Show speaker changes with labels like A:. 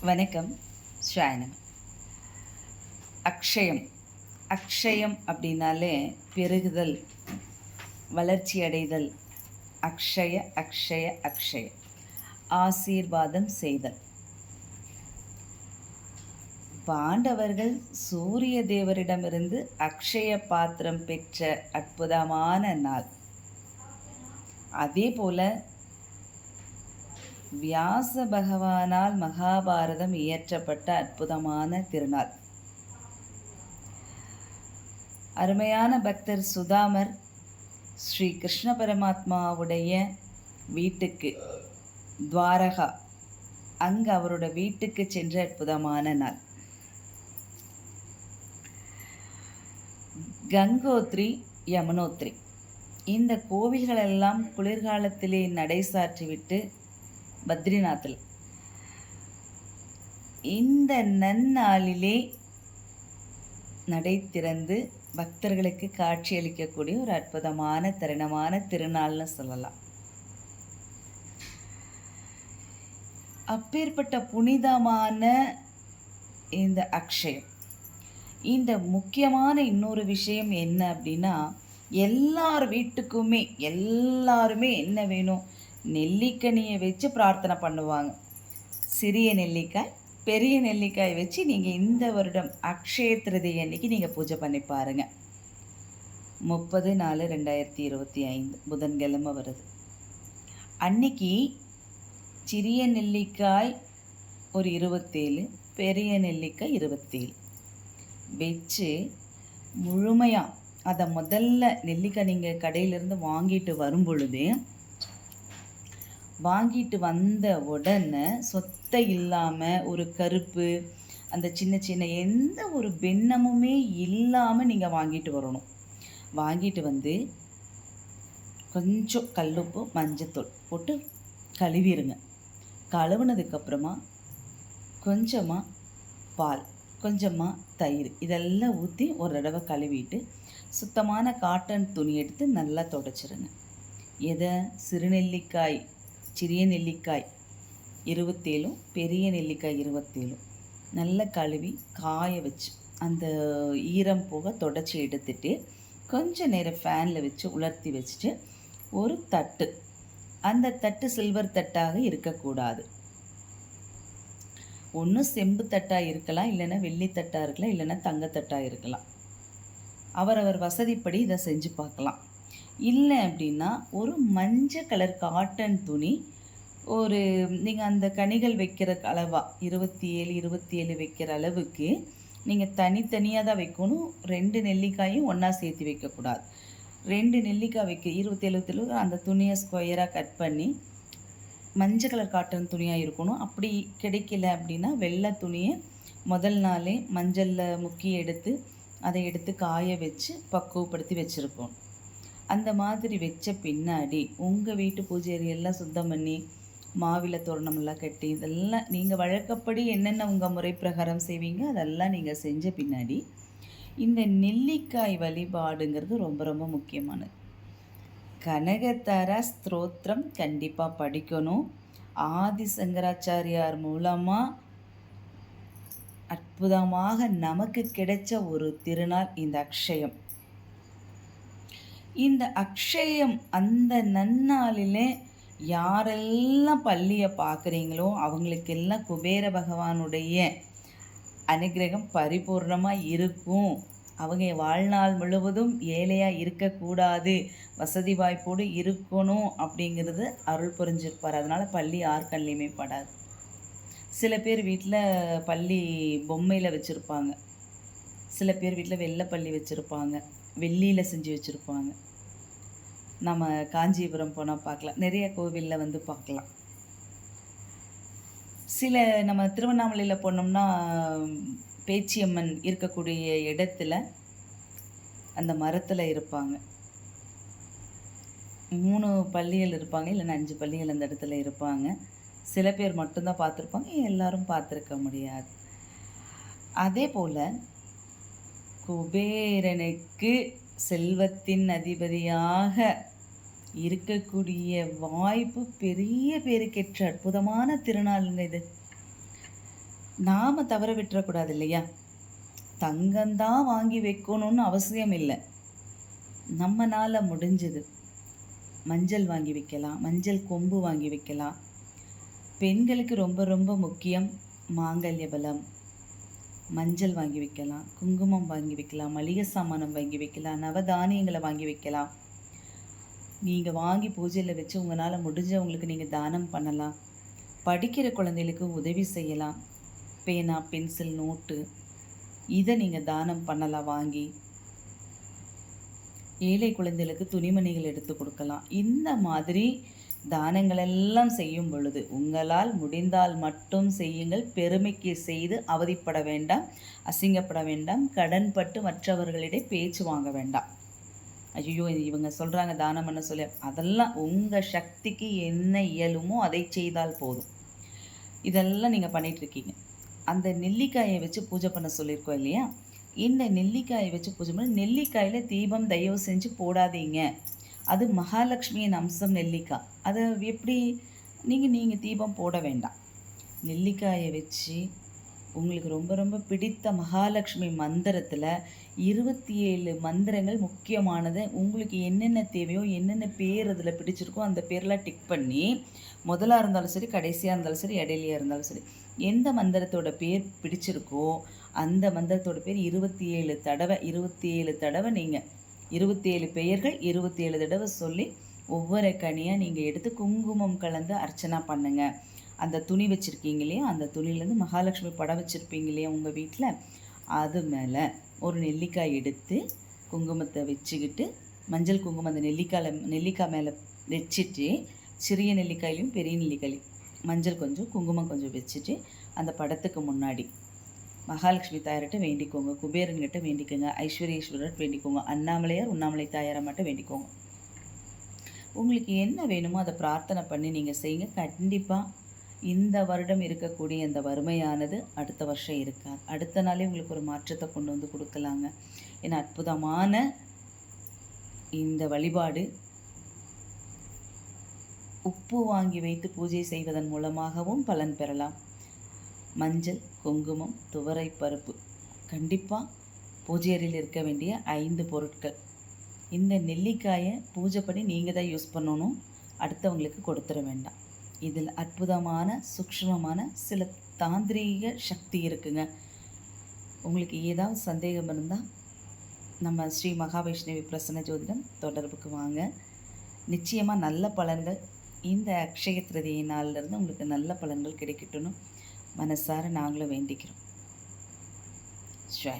A: வணக்கம் ஷானம் அக்ஷயம். அக்ஷயம் அப்படின்னாலே பெருகுதல் வளர்ச்சி அடைதல் அக்ஷய அக்ஷய அக்ஷய. ஆசீர்வாதம் செய்தல். பாண்டவர்கள் சூரிய தேவரிடமிருந்து அக்ஷய பாத்திரம் பெற்ற அற்புதமான நாள். அதே போல வியாச பகவானால் மகாபாரதம் இயற்றப்பட்ட அற்புதமான திருநாள். அருமையான பக்தர் சுதாமர் ஸ்ரீ கிருஷ்ண பரமாத்மாவுடைய வீட்டுக்கு துவாரகா அங்கு அவரோட வீட்டுக்கு சென்ற அற்புதமான நாள். கங்கோத்ரி யமுனோத்ரி. இந்த கோவில்களெல்லாம் குளிர்காலத்திலே நடை சாற்றிவிட்டு பத்ரிநாத்தில். இந்த நன்னாளிலே நடை திறந்து பக்தர்களுக்கு காட்சியளிக்கக்கூடிய ஒரு அற்புதமான தருணமான திருநாள்னு சொல்லலாம். அப்பேற்பட்ட புனிதமான இந்த அக்ஷயம். இந்த முக்கியமான இன்னொரு விஷயம் என்ன அப்படின்னா எல்லார் வீட்டுக்குமே எல்லாருமே என்ன வேணும்? நெல்லிக்கனியை வச்சு பிரார்த்தனை பண்ணுவாங்க. சிறிய நெல்லிக்காய் பெரிய நெல்லிக்காய் வச்சு நீங்கள் இந்த வருடம் அக்ஷய திருதி அன்னைக்கு நீங்கள் பூஜை பண்ணி பாருங்கள் முப்பது நாலு ரெண்டாயிரத்தி இருபத்தி ஐந்து புதன்கிழமை வருது. அன்னைக்கு சிறிய நெல்லிக்காய் ஒரு இருபத்தேழு பெரிய நெல்லிக்காய் இருபத்தேழு. வச்சு முழுமையாக அதை முதல்ல நெல்லிக்காய் நீங்கள் கடையிலேருந்து வாங்கிட்டு வரும் பொழுது வாங்கிட்டு வந்த உடனே சொத்தை இல்லாமல் ஒரு கருப்பு அந்த சின்ன சின்ன எந்த ஒரு பெண்ணமுமே இல்லாமல் நீங்கள் வாங்கிட்டு வரணும். வாங்கிட்டு வந்து கொஞ்சம் கல்லுப்பு மஞ்சத்தூள் போட்டு கழுவிடுங்க கழுவுனதுக்கப்புறமா கொஞ்சமாக பால் கொஞ்சமாக தயிர் இதெல்லாம் ஊற்றி ஒரு தடவை கழுவிட்டு சுத்தமான காட்டன் துணி எடுத்து நல்லா தொடச்சிருங்க. எதை? சிறுநெல்லிக்காய். சிறிய நெல்லிக்காய் இருபத்தேழும் பெரிய நெல்லிக்காய் இருபத்தேழும். நல்லா கழுவி காய வச்சு அந்த ஈரம் போக தொடச்சி எடுத்துட்டு கொஞ்சம் நேரம் ஃபேனில் வச்சு உலர்த்தி வச்சுட்டு ஒரு தட்டு. அந்த தட்டு சில்வர் தட்டாக இருக்கக்கூடாது. ஒன்று செம்பு தட்டாக இருக்கலாம் இல்லைன்னா வெள்ளி தட்டாக இருக்கலாம் இல்லைன்னா தங்கத்தட்டாக இருக்கலாம். அவரவர் வசதிப்படி இதை செஞ்சு பார்க்கலாம். இல்லை அப்படின்னா ஒரு மஞ்சள் கலர் காட்டன் துணி ஒரு நீங்கள் அந்த கனிகள் வைக்கிற அளவாக இருபத்தி ஏழு இருபத்தி ஏழு வைக்கிற அளவுக்கு நீங்கள் தனித்தனியாக தான் வைக்கணும். ரெண்டு நெல்லிக்காயும் ஒன்றா சேர்த்து வைக்கக்கூடாது. ரெண்டு நெல்லிக்காய் வைக்க இருபத்தி எழுபத்தேழு அந்த துணியை ஸ்கொயராக கட் பண்ணி மஞ்சள் கலர் காட்டன் துணியாக இருக்கணும். அப்படி கிடைக்கல அப்படின்னா வெள்ளை துணியை முதல் நாளே மஞ்சளில் முக்கி எடுத்து அதை எடுத்து காய வச்சு பக்குவப்படுத்தி வச்சுருக்கணும். அந்த மாதிரி வச்ச பின்னாடி உங்கள் வீட்டு பூஜை எல்லாம் சுத்தம் பண்ணி மாவில தோரணமெல்லாம் கட்டி இதெல்லாம் நீங்கள் வழக்கப்படி என்னென்ன உங்கள் முறை பிரகாரம் செய்வீங்க அதெல்லாம் நீங்கள் செஞ்ச பின்னாடி இந்த நெல்லிக்காய் வழிபாடுங்கிறது ரொம்ப ரொம்ப முக்கியமானது. கனகத்தார ஸ்தோத்திரம் கண்டிப்பாக படிக்கணும். ஆதி சங்கராச்சாரியார் மூலமாக அற்புதமாக நமக்கு கிடைச்ச ஒரு திருநாள் இந்த அக்ஷயம். இந்த அக்ஷயம் அந்த நன்னாளிலே யாரெல்லாம் பள்ளியை பார்க்குறீங்களோ அவங்களுக்கெல்லாம் குபேர பகவானுடைய அனுகிரகம் பரிபூர்ணமாக இருக்கும். அவங்க வாழ்நாள் முழுவதும் ஏழையாக இருக்கக்கூடாது. வசதி வாய்ப்போடு இருக்கணும் அப்படிங்கிறது அருள் புரிஞ்சிருப்பார். அதனால் பள்ளி யாருக்கல்லையுமே படாது. சில பேர் வீட்டில் பள்ளி பொம்மையில் வச்சுருப்பாங்க. சில பேர் வீட்டில் வெள்ளைப்பள்ளி வச்சுருப்பாங்க. வெள்ளியில் செஞ்சு வச்சுருப்பாங்க. நம்ம காஞ்சிபுரம் போனால் பார்க்கலாம் நிறைய கோவிலில் வந்து பார்க்கலாம் சில நம்ம திருவண்ணாமலையில் போனோம்னா பேச்சியம்மன் இருக்கக்கூடிய இடத்துல அந்த மரத்தில் இருப்பாங்க. மூணு பள்ளிகள் இருப்பாங்க இல்லைன்னா அஞ்சு பள்ளிகள் அந்த இடத்துல இருப்பாங்க. சில பேர் மட்டும்தான் பார்த்துருப்பாங்க எல்லாரும் பார்த்துருக்க முடியாது. அதே போல் குபேரனுக்கு செல்வத்தின் அதிபதியாக இருக்கக்கூடிய வாய்ப்பு பெரிய பேருக்கேற்ற அற்புதமான திருநாளுங்க இது. நாம் தவற விட்டுறக்கூடாது இல்லையா? தங்கம்தான் வாங்கி வைக்கணும்னு அவசியம் இல்லை. நம்மனால் முடிஞ்சது. மஞ்சள் வாங்கி வைக்கலாம் மஞ்சள் கொம்பு வாங்கி வைக்கலாம். பெண்களுக்கு ரொம்ப ரொம்ப முக்கியம் மாங்கல்ய பலம். மஞ்சள் வாங்கி வைக்கலாம் குங்குமம் வாங்கி வைக்கலாம் மளிகை சாமானம் வாங்கி வைக்கலாம் நவதானியங்களை வாங்கி வைக்கலாம். நீங்கள் வாங்கி பூஜையில் வச்சு உங்களால் முடிஞ்சவங்களுக்கு நீங்கள் தானம் பண்ணலாம். படிக்கிற குழந்தைகளுக்கு உதவி செய்யலாம். பேனா பென்சில் நோட்டு இதை நீங்கள் தானம் பண்ணலாம் வாங்கி. ஏழை குழந்தைகளுக்கு துணிமணிகள் எடுத்து கொடுக்கலாம். இந்த மாதிரி தானங்கள் எல்லாம் செய்யும் பொழுது உங்களால் முடிந்தால் மட்டும் செய்யுங்கள். பெருமைக்கு செய்து அவதிப்பட வேண்டாம் அசிங்கப்பட வேண்டாம் கடன்பட்டு மற்றவர்களிடையே பேச்சு வாங்க வேண்டாம். ஐயோ இவங்க சொல்கிறாங்க தானம் பண்ண சொல்லி? அதெல்லாம் உங்கள் சக்திக்கு என்ன இயலுமோ அதை செய்தால் போதும். இதெல்லாம் நீங்கள் பண்ணிகிட்ருக்கீங்க அந்த நெல்லிக்காயை வச்சு பூஜை பண்ண சொல்லியிருக்கோம் இல்லையா? இந்த நெல்லிக்காயை வச்சு பூஜை பண்ண நெல்லிக்காயில் தீபம் தயவு செஞ்சு போடாதீங்க. அது மகாலட்சுமியின் அம்சம் நெல்லிக்காய். அதை எப்படி நீங்கள் நீங்கள் தீபம் போட வேண்டாம். நெல்லிக்காயை வச்சு உங்களுக்கு ரொம்ப ரொம்ப பிடித்த மகாலட்சுமி மந்திரத்தில் இருபத்தி ஏழு மந்திரங்கள் முக்கியமானது உங்களுக்கு என்னென்ன தேவையோ என்னென்ன பேர் அதில் பிடிச்சிருக்கோ அந்த பேரெலாம் டிக் பண்ணி முதலாக இருந்தாலும் சரி கடைசியாக இருந்தாலும் சரி இடையிலையாக இருந்தாலும் சரி எந்த மந்திரத்தோட பேர் பிடிச்சிருக்கோ அந்த மந்திரத்தோட பேர் இருபத்தி ஏழு தடவை இருபத்தி ஏழு தடவை நீங்கள் இருபத்தேழு பெயர்கள் இருபத்தேழு தடவை சொல்லி ஒவ்வொரு கனியாக நீங்கள் எடுத்து குங்குமம் கலந்து அர்ச்சனா பண்ணுங்கள் அந்த துணி வச்சுருக்கீங்க இல்லையா? அந்த துணியிலேருந்து மகாலட்சுமி படம் வச்சுருப்பீங்க இல்லையா உங்கள் வீட்டில் அது மேலே ஒரு நெல்லிக்காய் எடுத்து குங்குமத்தை வச்சுக்கிட்டு மஞ்சள் குங்குமம் அந்த நெல்லிக்காயில் நெல்லிக்காய் மேலே வச்சுட்டு சிறிய நெல்லிக்காயிலையும் பெரிய நெல்லிக்காயிலையும் மஞ்சள் கொஞ்சம் குங்குமம் கொஞ்சம் வச்சுட்டு அந்த படத்துக்கு முன்னாடி மகாலட்சுமி தாயார்கிட்ட வேண்டிக்கோங்க. குபேரன்கிட்ட வேண்டிக்கோங்க. ஐஸ்வர்யேஸ்வரர் வேண்டிக்கோங்க. அண்ணாமலையார் உண்ணாமலை தாயாரை மட்டும் வேண்டிக்கோங்க. உங்களுக்கு என்ன வேணுமோ அதை பிரார்த்தனை பண்ணி நீங்கள் செய்யுங்க. கண்டிப்பாக இந்த வருடம் இருக்கக்கூடிய இந்த வறுமையானது அடுத்த வருஷம் இருக்காது. அடுத்த நாளே உங்களுக்கு ஒரு மாற்றத்தை கொண்டு வந்து கொடுக்கலாங்க. ஏன்னா அற்புதமான இந்த வழிபாடு உப்பு வாங்கி வைத்து பூஜை செய்வதன் மூலமாகவும் பலன் பெறலாம். மஞ்சள் குங்குமம் துவரை பருப்பு. கண்டிப்பாக பூஜை அறையில் இருக்க வேண்டிய ஐந்து பொருட்கள். இந்த நெல்லிக்காயை பூஜை பண்ணி நீங்கள் தான் யூஸ் பண்ணணும். அடுத்தவங்களுக்கு கொடுத்துட வேண்டாம். இதில் அற்புதமான சூக்ஷ்மமான சில தாந்திரீக சக்தி இருக்குங்க. உங்களுக்கு ஏதாவது சந்தேகம் இருந்தால் நம்ம ஸ்ரீ மகாவைஷ்ணவி பிரசன்ன ஜோதிடம் தொடர்புக்கு வாங்க. நிச்சயமாக நல்ல பலன்கள். இந்த அக்ஷய திருதியை நாளிலிருந்து உங்களுக்கு நல்ல பலன்கள் கிடைக்கட்டும்னு மனசார நாங்களும் வேண்டிக்கிறோம். ஸ்ரீ